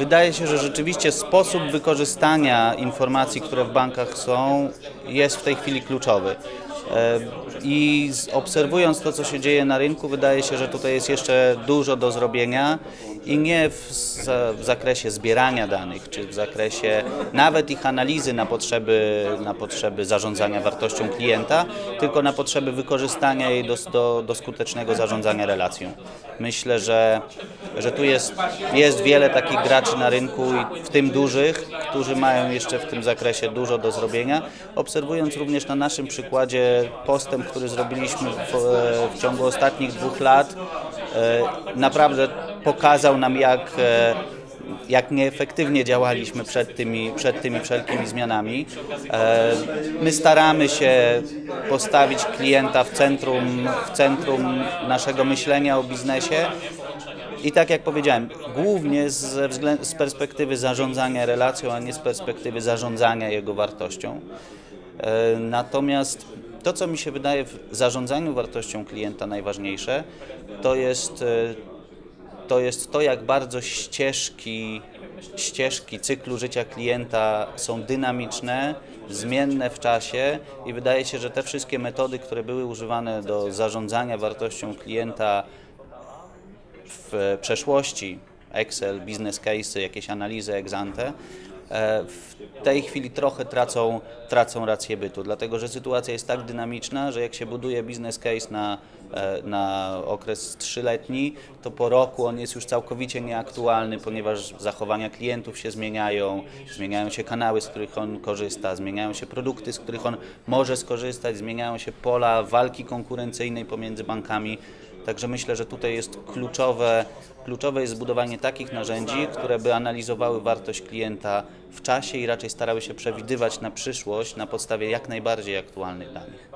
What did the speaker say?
Wydaje się, że rzeczywiście sposób wykorzystania informacji, które w bankach są, jest w tej chwili kluczowy. E, I obserwując to, co się dzieje na rynku, wydaje się, że tutaj jest jeszcze dużo do zrobienia i nie w, w zakresie zbierania danych, czy w zakresie nawet ich analizy na potrzeby, na potrzeby zarządzania wartością klienta, tylko na potrzeby wykorzystania jej do, do, do skutecznego zarządzania relacją. Myślę, że, że tu jest, jest wiele takich graczy na rynku, w tym dużych, którzy mają jeszcze w tym zakresie dużo do zrobienia. Obserwując również na naszym przykładzie postęp, który zrobiliśmy w, w ciągu ostatnich dwóch lat, e, naprawdę pokazał nam, jak, e, jak nieefektywnie działaliśmy przed tymi, przed tymi wszelkimi zmianami. E, My staramy się postawić klienta w centrum, w centrum naszego myślenia o biznesie. I tak jak powiedziałem, głównie z perspektywy zarządzania relacją, a nie z perspektywy zarządzania jego wartością. E, Natomiast to, co mi się wydaje w zarządzaniu wartością klienta najważniejsze, to jest, e, to jest to, jak bardzo ścieżki, ścieżki cyklu życia klienta są dynamiczne, zmienne w czasie i wydaje się, że te wszystkie metody, które były używane do zarządzania wartością klienta w przeszłości, Excel, business case'y, jakieś analizy ex ante, w tej chwili trochę tracą, tracą rację bytu, dlatego że sytuacja jest tak dynamiczna, że jak się buduje business case na, e, na okres trzyletni, to po roku on jest już całkowicie nieaktualny, ponieważ zachowania klientów się zmieniają, zmieniają się kanały, z których on korzysta, zmieniają się produkty, z których on może skorzystać, zmieniają się pola walki konkurencyjnej pomiędzy bankami. Także myślę, że tutaj jest kluczowe, kluczowe jest zbudowanie takich narzędzi, które by analizowały wartość klienta w czasie i raczej starały się przewidywać na przyszłość na podstawie jak najbardziej aktualnych danych.